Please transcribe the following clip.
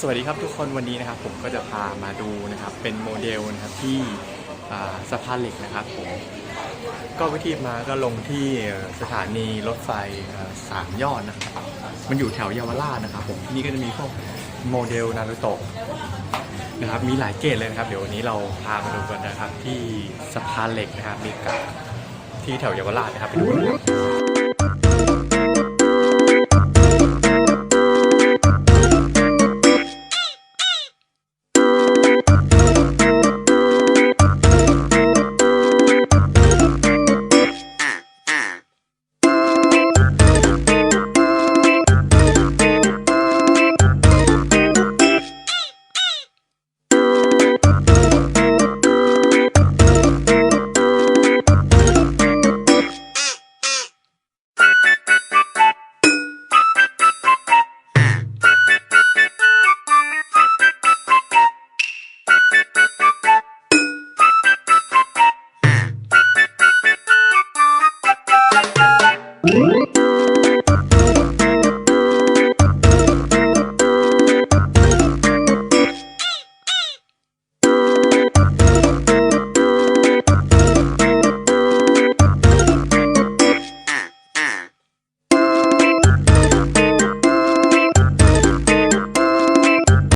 สวัสดีครับทุกคนวันนี้นะครับผมก็จะพามาดูนะครับเป็นโมเดลนะครับที่สะพานเหล็กนะครับผมก็วิธีมาก็ลงที่สถานีรถไฟสามยอดนะครับมันอยู่แถวเยาวราชนะครับผมที่นี่ก็จะมีพวกโมเดลนารูโตะนะครับมีหลายเกรดเลยนะครับ เดี๋ยววันนี้เราพามาดูกันนะครับที่สะพานเหล็กนะครับมีกับที่แถวเยาวราชนะครับไปดูกัน Whoa.